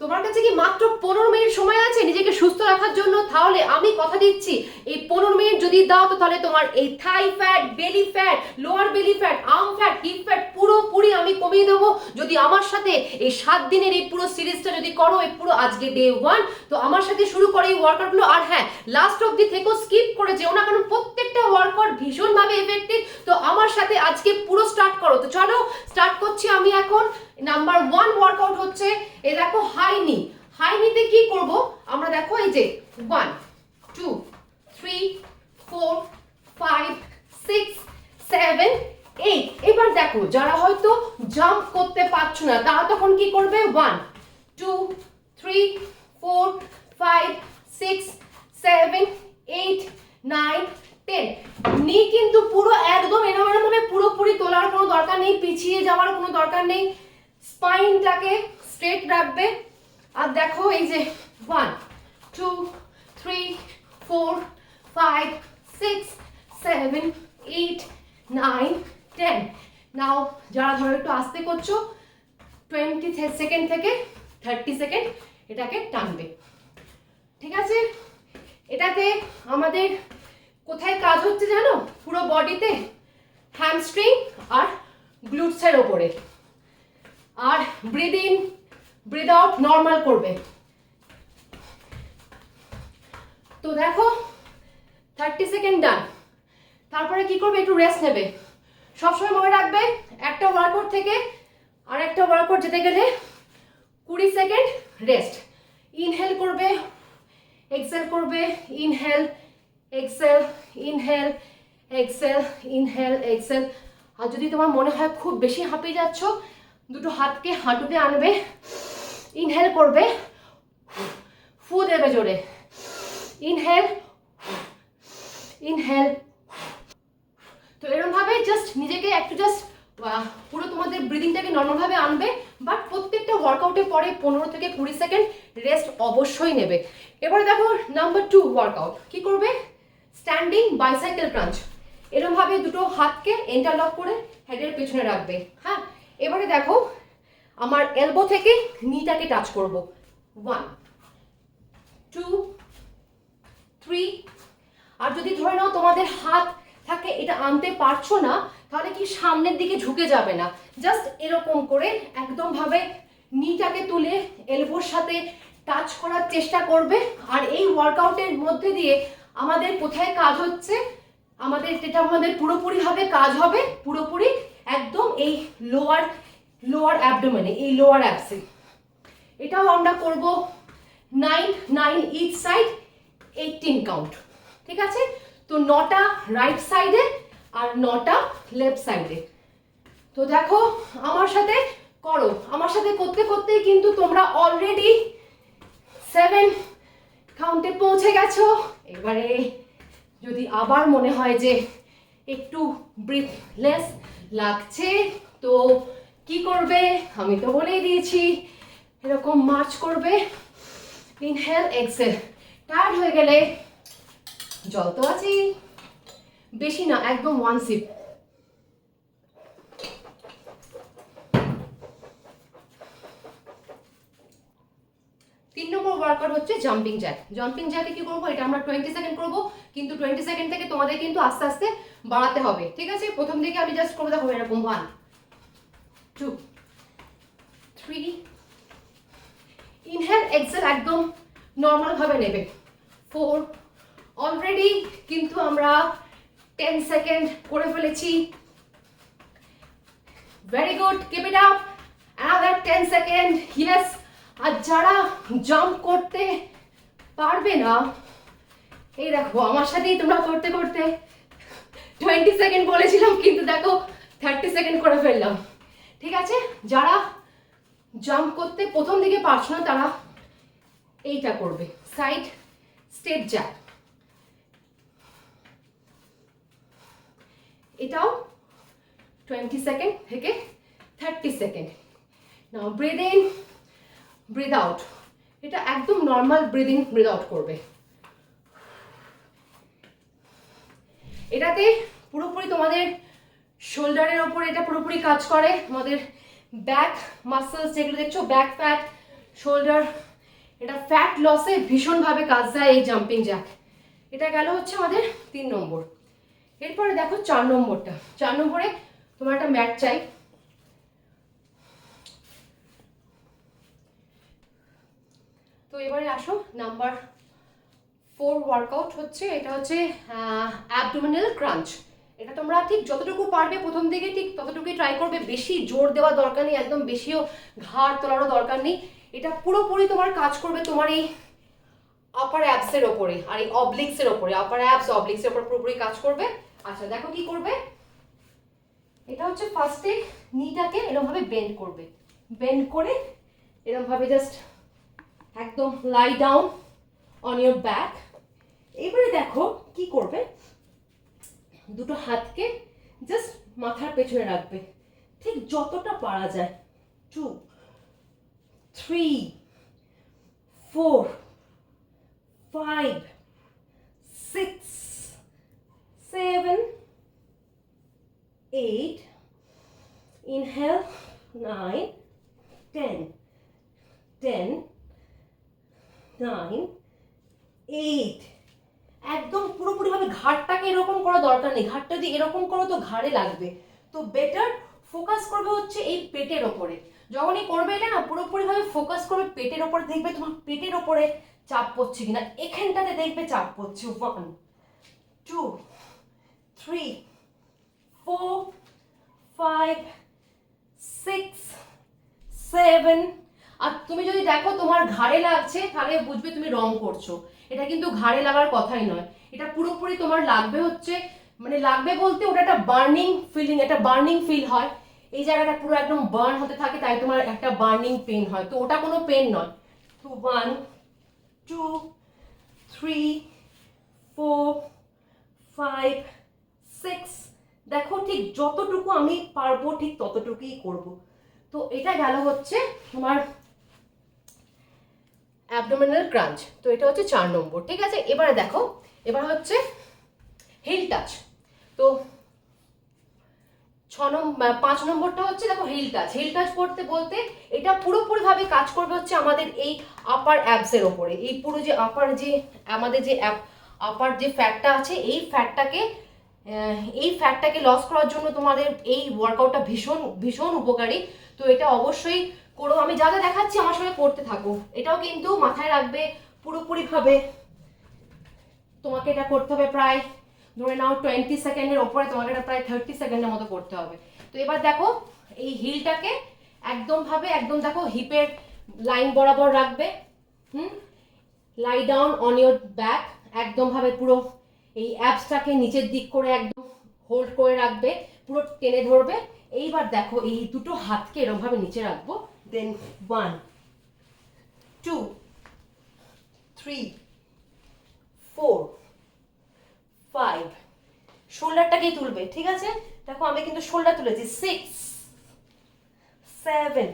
তোমার কাছে কি মাত্র পনেরো মিনিট সময় আছে? নিজেকে সুস্থ রাখার জন্য তাহলে আমি কথা দিচ্ছি। এই পনেরো মিনিট যদি দাও তো তাহলে তোমার এই thigh fat belly fat lower belly fat arm fat hip fat পুরোপুরি আমি কমিয়ে দেবো। যদি আমার সাথে এই সাত দিনের এই পুরো সিরিজটা যদি করো, এই পুরো আজকে ডে ওয়ান তো আমার সাথে শুরু করো এই ওয়ার্কআউটগুলো আর হ্যাঁ লাস্ট অব্দি থেকেও স্কিপ করে যেও না, কারণ প্রত্যেকটা ওয়ার্কআউট ভীষণভাবে এফেক্টিভ তো আমার সাথে আজকে পুরো স্টার্ট করো। তো চলো স্টার্ট করছি আমি এখন। নাম্বার ওয়ান ওয়ার্কআউট হচ্ছে, এ দেখো হাই নি হাই নিতে কি করব? আমরা দেখো এই যে one two three four five six seven eight এবার দেখো, যারা হয়তো জাম্প করতে পারছ না, তারা তখন কি করবে? One two three four five six seven eight nine ten নি কিন্তু পুরো একদম এরকম এরকম ভাবে পুরোপুরি তোলার কোনো দরকার নেই, পিছিয়ে যাওয়ার কোনো দরকার নেই। স্পাইনটাকে স্ট্রেট রাখবে। আর দেখো এই যে one two three four five six seven eight nine ten now যারা ধরো একটু আস্তে করছ টোয়েন্টি সেকেন্ড থেকে থার্টি সেকেন্ড এটাকে টানবে। ঠিক আছে? এটাতে আমাদের কোথায় কাজ হচ্ছে জানো? পুরো বডিতে হ্যামস্ট্রিং আর গ্লুটসের ওপরে। আর breathe in breathe out normal করবে। তো দেখো থার্টি সেকেন্ড ডান তারপরে কি করবে? একটু রেস্ট নেবে। সবসময় মনে রাখবে, একটা ওয়ার্কআউট থেকে আর একটা ওয়ার্কআউট যেতে গেলে কুড়ি সেকেন্ড রেস্ট ইনহেল করবে এক্সেল করবে inhale exhale inhale exhale inhale exhale আর যদি তোমার মনে হয় খুব বেশি হাঁপিয়ে যাচ্ছ দুটো হাতকে হাঁটুতে আনবে ইনহেল করবে, ফু দেবে জোরে। ইনহেল ইনহেল তো এরকম ভাবে জাস্ট নিজেকে একটু জাস্ট পুরো তোমাদের ব্রিদিংটাকে নর্মালভাবে আনবে বাট প্রত্যেকটা ওয়ার্কআউটের পরে পনেরো থেকে কুড়ি সেকেন্ড রেস্ট অবশ্যই নেবে। এবারে দেখো নাম্বার টু ওয়ার্কআউট কি করবে? স্ট্যান্ডিং বাইসাইকেল ক্রাঞ্চ এরকম ভাবে দুটো হাতকে এন্টারলক করে হেডের পেছনে রাখবে হ্যাঁ? এবারে দেখো, আমার এলবো থেকে নিটাকে টাচ করব। ওয়ান টু থ্রি আর যদি ধরে নাও তোমাদের হাত থাকে, এটা আনতে পারছ না, তাহলে কি সামনের দিকে ঝুঁকে যাবে না। জাস্ট এরকম করে একদম ভাবে নিটাকে তুলে এলবোর সাথে টাচ করার চেষ্টা করবে। আর এই ওয়ার্কআউটের মধ্যে দিয়ে আমাদের কোথায় কাজ হচ্ছে? আমাদের যেটা আমাদের পুরোপুরিভাবে কাজ হবে, পুরোপুরি একদম এই লোয়ার লোয়ার অ্যাবডোমেনে এই লোয়ার অ্যাপসে এটাও আমরা করব nine nine each side eighteen count ঠিক আছে? তো নটা রাইট সাইডে আর নটা লেফট সাইডে তো দেখো, আমার সাথে করো। আমার সাথে করতে করতে কিন্তু তোমরা অলরেডি সেভেন কাউন্টে পৌঁছে গেছো। এবারে যদি আবার মনে হয় যে একটু ব্রিথলেস লাগছে। তো কি করবে? আমি তো বলেই দিয়েছি, এরকম মার্চ করবে। Inhale, Excel. টায়ার্ড হয়ে গেলে জল তো আছেই। বেশি না, একদম ওয়ান সিপ তিন নম্বর ওয়ার্কআউট হচ্ছে জাম্পিং জ্যাক জাম্পিং জ্যাকে কি করব? এটা আমরা টোয়েন্টি সেকেন্ড করব, কিন্তু টোয়েন্টি সেকেন্ড থেকে তোমাদের কিন্তু আস্তে আস্তে বাড়াতে হবে। ঠিক আছে? প্রথম দিকে আমি জাস্ট করে দেখো এরকম one two three inhale exhale একদম নর্মাল ভাবে নেবে। ফোর অলরেডি কিন্তু আমরা টেন সেকেন্ড করে ফেলেছি। Very good keep it up another ten second yes আর যারা জাম্প করতে পারবে না, এই দেখো, আমার সাথেই তোমরা করতে করতে টোয়েন্টি সেকেন্ড বলেছিলাম, কিন্তু দেখো থার্টি সেকেন্ড করে ফেললাম। ঠিক আছে? যারা জাম্প করতে প্রথম দিকে পারছ না, তারা এইটা করবে। সাইড স্টেপ জ্যাক এটাও টোয়েন্টি সেকেন্ড থেকে thirty second now breathe in breathe out এটা একদম নর্মাল ব্রিদিং ব্রিদ আউট করবে। এটাতে পুরোপুরি তোমাদের শোল্ডারের ওপরে এটা পুরোপুরি কাজ করে। তোমাদের ব্যাক মাসেলস যেগুলো দেখছ ব্যাক ফ্যাট শোল্ডার এটা ফ্যাট লসে ভীষণভাবে কাজ দেয় এই জাম্পিং জ্যাক এটা গেল হচ্ছে আমাদের তিন নম্বর। এরপরে দেখো চার নম্বরটা। চার নম্বরে তোমার একটা ম্যাট চাই। তো এবারে আসো নাম্বার ফোর ওয়ার্কআউট হচ্ছে, এটা হচ্ছে অ্যাবডোমিনাল ক্রাঞ্চ এটা তোমরা ঠিক যতটুকু পারবে প্রথম দিকে, ঠিক ততটুকুই ট্রাই করবে। বেশি জোর দেওয়ার দরকার নেই, একদম বেশিও ঘাড় তোলারও দরকার নেই। এটা পুরোপুরি তোমার কাজ করবে তোমার এই আপার অ্যাপসের ওপরে, আর এই অবলিক্সের ওপরে। আপার অ্যাপস অবলিক্সের ওপর পুরোপুরি কাজ করবে। আচ্ছা দেখো কি করবে? এটা হচ্ছে ফার্স্টে নিটাকে এরকমভাবে বেন্ড করবে। বেন্ড করে এরকমভাবে জাস্ট একদম lie down on your back এবারে দেখো কি করবে? দুটো হাতকে জাস্ট মাথার পেছনে রাখবে। ঠিক যতটা পারা যায়। Two three four five six seven eight, inhale, nine ten ten, nine, eight. একদম পুরোপুরিভাবে ঘাড়টাকে এরকম করা দরকার নেই। ঘাড়টা যদি এরকম করো তো ঘাড়ে লাগবে। তো বেটার ফোকাস করবে হচ্ছে এই পেটের ওপরে। যখনই করবে না পুরোপুরিভাবে ফোকাস করবে পেটের ওপরে। দেখবে তোমার পেটের ওপরে চাপ পড়ছে কিনা। এখানটাতে দেখবে চাপ পড়ছে। One two three four, five, six, seven. আর তুমি যদি দেখো তোমার ঘাড়ে লাগছে, তাহলে বুঝবে তুমি রং করছ। এটা কিন্তু ঘাড়ে লাগার কথাই নয়। এটা পুরোপুরি তোমার লাগবে হচ্ছে মানে লাগবে বলতে ওটা একটা বার্নিং ফিলিং একটা বার্নিং ফিল হয়। এই জায়গাটা পুরো একদম বার্ন হতে থাকে, তাই তোমার একটা বার্নিং পেন হয়। তো ওটা কোনো পেন নয়। তো one two three four five six দেখো ঠিক যতটুকু আমি পারব, ঠিক ততটুকুই করব। তো এটা গেল হচ্ছে তোমার অ্যাবডোমিনাল ক্রাঞ্চ তো এটা হচ্ছে চার নম্বর, ঠিক আছে? এবারে দেখো, এবার হচ্ছে হিল টাচ তো ছ নম্বর পাঁচ নম্বরটা হচ্ছে দেখো হিল টাচ হিল টাচ করতে, বলতে এটা পুরোপুরিভাবে কাজ করবে হচ্ছে আমাদের এই আপার অ্যাবসের ওপরে। এই পুরো যে আপার যে, আমাদের যে অ্যাপ আপার যে ফ্যাটটা আছে, এই ফ্যাটটাকে এই ফ্যাটটাকে লস করার জন্য তোমাদের এই ওয়ার্কআউটটা ভীষণ ভীষণ উপকারী। তো এটা অবশ্যই করো, আমি যা যা দেখাচ্ছি আমার সঙ্গে করতে থাকো। এটাও কিন্তু মাথায় রাখবে পুরোপুরিভাবে। তোমাকে এটা করতে হবে প্রায়, ধরে নাও টোয়েন্টি সেকেন্ডের ওপরে তোমাকে এটা প্রায় থার্টি সেকেন্ডের মতো করতে হবে। তো এবার দেখো, এই হিলটাকে একদম ভাবে একদম দেখো হিপের লাইন বরাবর রাখবে। হুম? Lie down on your back একদম ভাবে পুরো এই অ্যাপসটাকে নিচের দিক করে একদম হোল্ড করে রাখবে, পুরো টেনে ধরবে। এইবার দেখো, এই দুটো হাতকে এরকম ভাবে নিচে রাখব। Then one two three four five শোল্ডারটাকেই তুলবে, ঠিক আছে? দেখো, আমি কিন্তু শোল্ডার তুলেছি six seven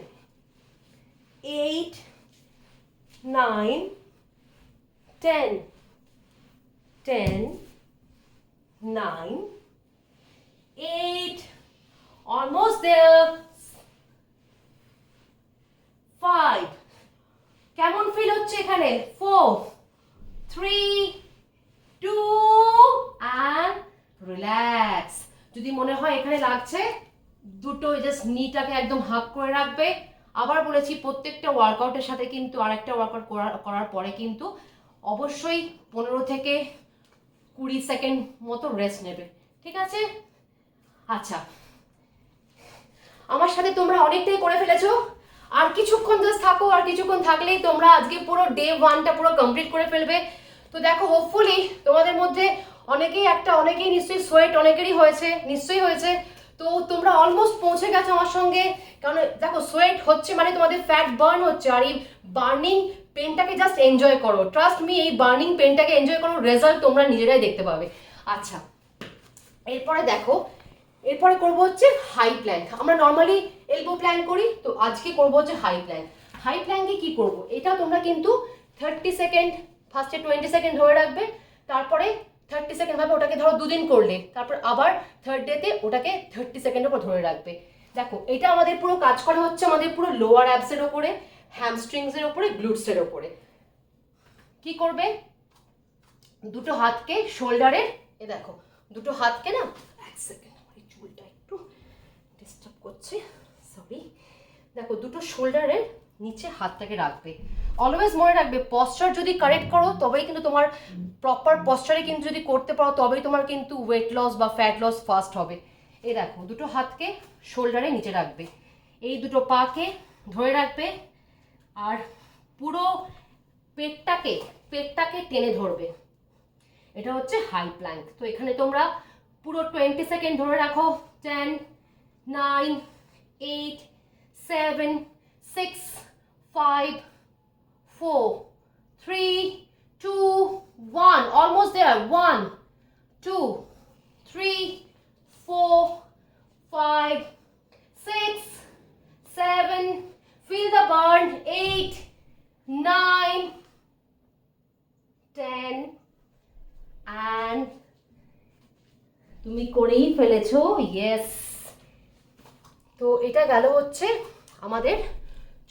eight nine ten ten nine eight almost there five কেমন ফিল হচ্ছে এখানে? Four three two and relax যদি মনে হয় এখানে লাগছে, দুটো জাস্ট নিটাকে একদম হাক করে রাখবে। আবার বলেছি, প্রত্যেকটা ওয়ার্কআউটের সাথে কিন্তু আরেকটা ওয়ার্কআউট করার করার পরে কিন্তু অবশ্যই পনেরো থেকে কুড়ি সেকেন্ড মতো রেস্ট নেবে। ঠিক আছে? আচ্ছা। আমার সাথে তোমরা অনেকটাই করে ফেলেছো। আর কিছুক্ষণ জাস্ট থাকো, আর কিছুক্ষণ থাকলেই তোমরা আজকে পুরো ডে ওয়ানটা পুরো কমপ্লিট করে ফেলবে। তো দেখো হোপফুলি তোমাদের মধ্যে অনেকেই একটা, অনেকেই নিশ্চয়ই সোয়েট অনেকেরই হয়েছে, নিশ্চয়ই হয়েছে। তো তোমরা অলমোস্ট পৌঁছে গেছো আমার সঙ্গে। কারণ দেখো সোয়েট হচ্ছে মানে তোমাদের ফ্যাট বার্ন হচ্ছে, আর এই বার্নিং পেনটাকে জাস্ট এনজয় করো। ট্রাস্ট মি এই বার্নিং পেনটাকে এনজয় করো রেজাল্ট তোমরা নিজেরাই দেখতে পাবে। আচ্ছা এরপরে দেখো, এরপরে করব হচ্ছে হাই প্ল্যাঙ্ক আমরা নর্মালি এলবো প্ল্যান করি, তো আজকে করব হচ্ছে হাই প্ল্যান হাই প্ল্যাঙ্কে কি করব? এটা তোমরা কিন্তু থার্টি সেকেন্ড ফার্স্টে টোয়েন্টি সেকেন্ড ধরে রাখবে, তারপরে থার্টি সেকেন্ড ভাবে ওটাকে ধরো দুদিন করলে, তারপর আবার থার্ড ডেতে ওটাকে থার্টি সেকেন্ডের উপর ধরে রাখবে। দেখো, এটা আমাদের পুরো কাজ করে হচ্ছে আমাদের পুরো লোয়ার অ্যাবসের ওপরে হ্যামস্ট্রিংসের ওপরে গ্লুটসের ওপরে। কি করবে? দুটো হাতকে শোল্ডারে এ দেখো, দুটো হাতকে না, এক সেকেন্ড আমার চুলটা একটু ডিস্টার্ব করছে। সরি দেখো, দুটো শোল্ডারের নিচে হাতটাকে রাখবে। অলওয়েজ মনে রাখবে পশ্চার যদি কারেক্ট করো, তবেই কিন্তু তোমার প্রপার পশ্চারে কিন্তু যদি করতে পারো, তবেই তোমার কিন্তু ওয়েট লস বা ফ্যাট লস ফাস্ট হবে। এ দেখো, দুটো হাতকে শোল্ডারে নিচে রাখবে। এই দুটো পাকে ধরে রাখবে আর পুরো পেটটাকে পেটটাকে টেনে ধরবে। এটা হচ্ছে হাই প্ল্যাঙ্ক তো এখানে তোমরা পুরো টোয়েন্টি সেকেন্ড ধরে রাখো। Ten nine eight seven six five four three two one almost there one two three four five six seven, feel the burn, eight, nine, ten, and তুমি করেই ফেলেছো ইয়েস তো এটা গেল হচ্ছে আমাদের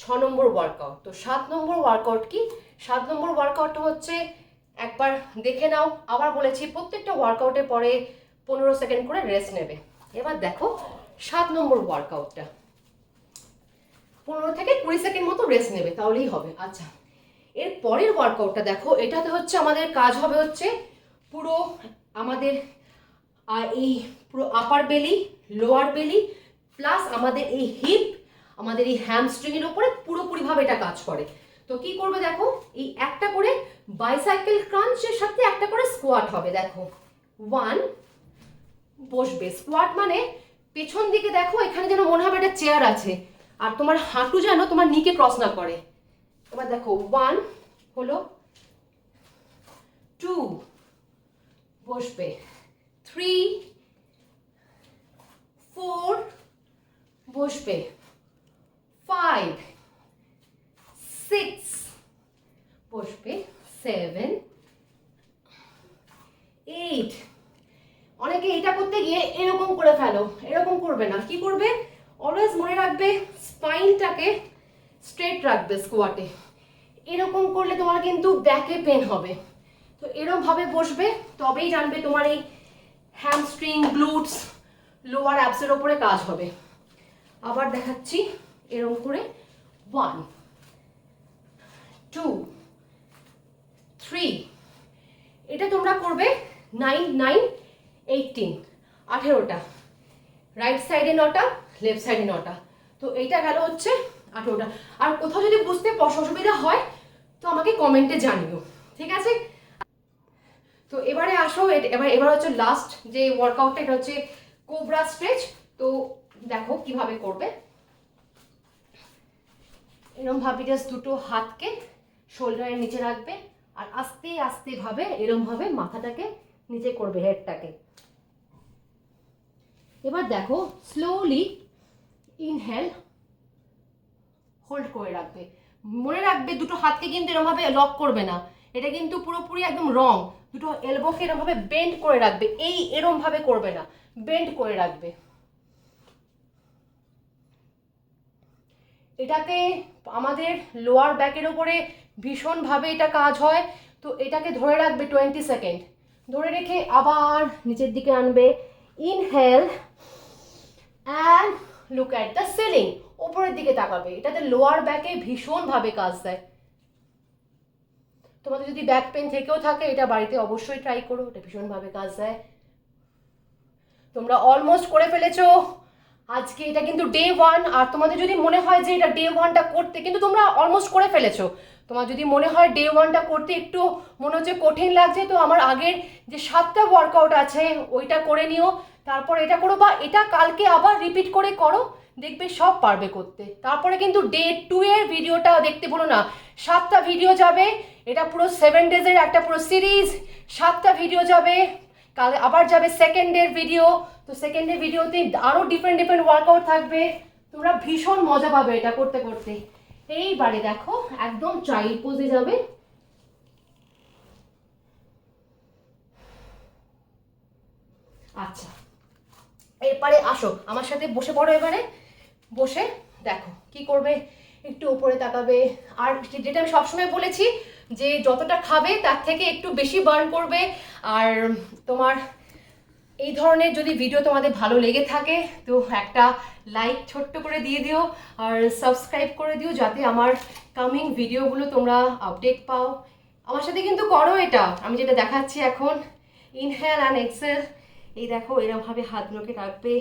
ছ নম্বর ওয়ার্কআউট তো সাত নম্বর ওয়ার্কআউট কি? সাত নম্বর ওয়ার্কআউটটা হচ্ছে একবার দেখে নাও। আবার বলেছি, প্রত্যেকটা ওয়ার্কআউটের পরে পনেরো সেকেন্ড করে রেস্ট নেবে। এবার দেখো সাত নম্বর ওয়ার্কআউটটা পনেরো থেকে কুড়ি সেকেন্ড মতো রেস্ট নেবে, তাহলেই হবে। আচ্ছা এর পরের ওয়ার্কআউটটা দেখো। এটাতে হচ্ছে আমাদের কাজ হবে হচ্ছে পুরো আমাদের এই পুরো আপার বেলি লোয়ার বেলি প্লাস আমাদের এই হিপ আমাদের এই হ্যামস্ট্রিংয়ের উপরে পুরোপুরিভাবে এটা কাজ করে। তো কি করবে দেখো? এই একটা করে বাইসাইকেল ক্রাঞ্চের সাথে একটা করে স্কোয়াট হবে, দেখো। ওয়ান বসবে। স্কোয়াট মানে পেছন দিকে দেখো, এখানে যেন মনে হবে একটা চেয়ার আছে। আর তোমার হাঁটু যেন তোমার নিকে ক্রস না করে। এবার দেখো ওয়ান হলো টু বসবে। থ্রি ফোর বসবে। ফাইভ সিক্স বসবে। সেভেন এইট অনেকে এটা করতে গিয়ে এরকম করে ফেলো, এরকম করবে না। কি করবে? অলওয়েজ মনে রাখবে স্পাইনটাকে স্ট্রেট রাখবে স্কোয়াটে এরকম করলে তোমার কিন্তু ব্যাকে পেন হবে। তো এরকম ভাবে বসবে, তবেই জানবে তোমার এই হ্যামস্ট্রিং গ্লুটস লোয়ার অ্যাপসের ওপরে কাজ হবে। আবার দেখাচ্ছি এরকম করে। ওয়ান টু থ্রি এটা তোমরা করবে নাইন নাইন এইটিন আঠেরোটা। রাইট সাইডে নটা লেফট সাইডে নটা। তো এইটা গেল হচ্ছে আঠেরোটা। আর কোথাও যদি বুঝতে অসুবিধা হয়, তো আমাকে কমেন্টে জানিও। ঠিক আছে? তো এবারে আসো এবার এবার হচ্ছে লাস্ট যে ওয়ার্কআউটটা এটা হচ্ছে কোবরা স্ট্রেচ তো দেখো কীভাবে করবে। এরকম ভাবে জাস্ট দুটো হাতকে শোল্ডারের নিচে রাখবে আর আস্তে আস্তে ভাবে এরকম ভাবে মাথাটাকে নিচে করবে হেডটাকে এবার দেখো স্লোলি ইনহেল হোল্ড করে রাখবে। মনে রাখবে দুটো হাতকে কিন্তু এরমভাবে লক করবে না। এটা কিন্তু পুরোপুরি একদম রং দুটো এলবোকে এরমভাবে বেন্ড করে রাখবে। এই এরমভাবে করবে না। বেন্ড করে রাখবে। এটাতে আমাদের লোয়ার ব্যাকের ওপরে ভীষণভাবে এটা কাজ হয়। তো এটাকে ধরে রাখবে টোয়েন্টি সেকেন্ড ধরে রেখে আবার নিচের দিকে আনবে। Inhale and look at the ceiling ওপরের দিকে তাকাবে। এটাতে লোয়ার ব্যাকে ভীষণভাবে কাজ দেয়। তোমাদের যদি ব্যাক পেন থেকেও থাকে, এটা বাড়িতে অবশ্যই ট্রাই করো। এটা ভীষণভাবে কাজ দেয়। তোমরা অলমোস্ট করে ফেলেছো। আজকে এটা কিন্তু ডে ওয়ান আর তোমাদের যদি মনে হয় যে এটা ডে ওয়ানটা করতে, কিন্তু তোমরা অলমোস্ট করে ফেলেছো। তোমার যদি মনে হয় ডে ওয়ানটা করতে একটু মনে হচ্ছে কঠিন লাগছে, তো আমার আগের যে সাতটা ওয়ার্কআউট আছে, ওইটা করে নিও। তারপর এটা করো, বা এটা কালকে আবার রিপিট করে করো, দেখবে সব পারবে করতে। তারপরে কিন্তু ডে টু এর ভিডিওটা দেখতে বলো না। সাতটা ভিডিও যাবে, এটা পুরো সেভেন ডেজের একটা পুরো সিরিজ সাতটা ভিডিও যাবে কাল আবার যাবে সেকেন্ডের ভিডিও তো সেকেন্ডের ভিডিওতে আরও ডিফারেন্ট ডিফারেন্ট ওয়ার্কআউট থাকবে। তোমরা ভীষণ মজা পাবে এটা করতে করতে। এইবারে দেখো, একদম চাইল্ড পোজে যাবে। আচ্ছা এরপরে আসো, আমার সাথে বসে পড়ো এবারে। বসে দেখো কি করবে, একটু উপরে তাকাবে। আর যেটা আমি সবসময় বলেছি যে যতটা খাবে, তার থেকে একটু বেশি বার্ন করবে। আর তোমার এই ধরনের যদি ভিডিও তোমাদের ভালো লেগে থাকে, তো একটা লাইক ছোট্ট করে দিয়ে দিও আর সাবস্ক্রাইব করে দিও যাতে আমার কামিং ভিডিওগুলো তোমরা আপডেট পাও। আমার সাথে কিন্তু করো এটা। আমি যেটা দেখাচ্ছি এখন ইনহেল অ্যান্ড এক্সেল এই দেখো, এরমভাবে হাতগুলোকে রাখবে।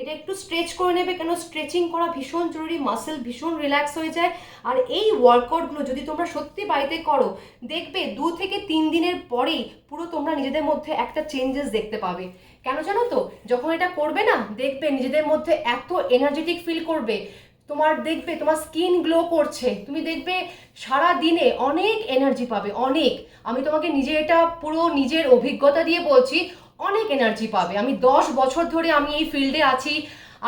এটা একটু স্ট্রেচ করে নেবে, কেন? স্ট্রেচিং করা ভীষণ জরুরি মাসেল ভীষণ রিল্যাক্স হয়ে যায়। আর এই ওয়ার্কআউটগুলো যদি তোমরা সত্যি বাড়িতে করো, দেখবে দু থেকে তিন দিনের পরেই পুরো তোমরা নিজেদের মধ্যে একটা চেঞ্জেস দেখতে পাবে। কেন জানো তো? যখন এটা করবে না, দেখবে নিজেদের মধ্যে এত এনার্জেটিক ফিল করবে। তোমার দেখবে, তোমার স্কিন গ্লো করছে। তুমি দেখবে সারা দিনে অনেক এনার্জি পাবে, অনেক। আমি তোমাকে নিজে এটা পুরো নিজের অভিজ্ঞতা দিয়ে বলছি অনেক এনার্জি পাবে। আমি দশ বছর ধরে আমি এই ফিল্ডে আছি।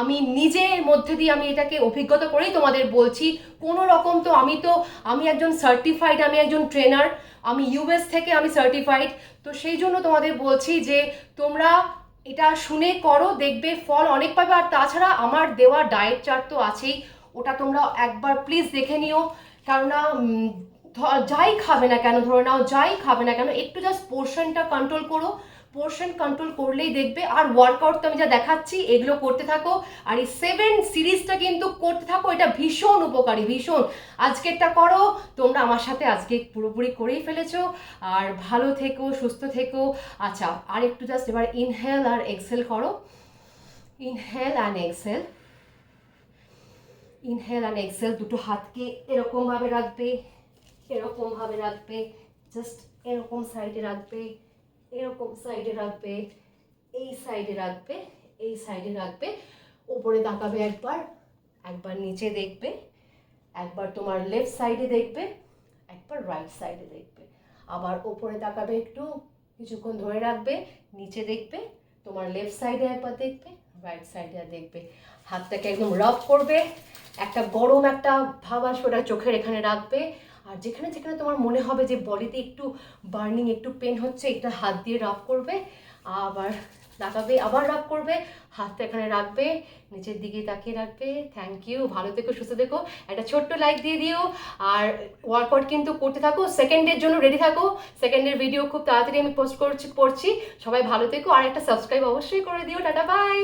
আমি নিজের মধ্যে দিয়ে আমি এটাকে অভিজ্ঞতা করেই তোমাদের বলছি। কোনো রকম তো আমি তো, আমি একজন সার্টিফাইড আমি একজন ট্রেনার আমি ইউএস থেকে আমি সার্টিফাইড তো সেই জন্য তোমাদের বলছি যে, তোমরা এটা শুনে করো, দেখবে ফল অনেক পাবে। আর তাছাড়া আমার দেওয়া ডায়েট চার্ট তো আছেই। ওটা তোমরা একবার প্লিজ দেখে নিও। কেননা যাই খাবে না কেন, ধরে নাও, যাই খাবে না কেন, একটু জাস্ট পোর্শনটা কন্ট্রোল করো। পোর্শন কন্ট্রোল করলেই দেখবে। আর ওয়ার্কআউট তো আমি যা দেখাচ্ছি, এগুলো করতে থাকো। আর এই সেভেন সিরিজটা কিন্তু করতে থাকো, এটা ভীষণ উপকারী, ভীষণ। আজকেরটা করো, তোমরা আমার সাথে আজকে পুরোপুরি করেই ফেলেছো। আর ভালো থেকো, সুস্থ থেকো। আচ্ছা আর একটু জাস্ট এবার ইনহেল আর এক্সেল করো। Inhale and exhale inhale and exhale দুটো হাতকে এরকমভাবে রাখবে এরকমভাবে রাখবে জাস্ট এরকম সাইডে রাখবে। এরকম সাইডে রাখবে, এই সাইডে রাখবে, এই সাইডে রাখবে, উপরে তাকাবে একবার একবার নিচে দেখবে, একবার তোমার লেফট সাইডে দেখবে, একবার রাইট সাইডে দেখবে। আবার ওপরে তাকাবে একটু, কিছুক্ষণ ধরে রাখবে, নিচে দেখবে, তোমার লেফট সাইডে একবার দেখবে রাইট সাইডে দেখবে। হাতটাকে একদম রাব করবে, একটা গরম একটা ভাব আসবে ওটা চোখের এখানে রাখবে। আর যেখানে যেখানে তোমার মনে হবে যে বডিতে একটু বার্নিং, একটু পেন হচ্ছে একটা হাত দিয়ে রাব করবে, আবার তাকাবে আবার রাব করবে, হাতটা এখানে রাখবে, নিচের দিকে তাকিয়ে রাখবে থ্যাংক ইউ ভালো থেকো, সুস্থ থেকো, একটা ছোট্ট লাইক দিয়ে দিও, আর ওয়ার্কআউট কিন্তু করতে থাকো সেকেন্ডের জন্য রেডি থাকো সেকেন্ডের ভিডিও খুব তাড়াতাড়ি আমি পোস্ট করছি করছি সবাই ভালো থেকো, আর একটা সাবস্ক্রাইব অবশ্যই করে দিও, টাটা বাই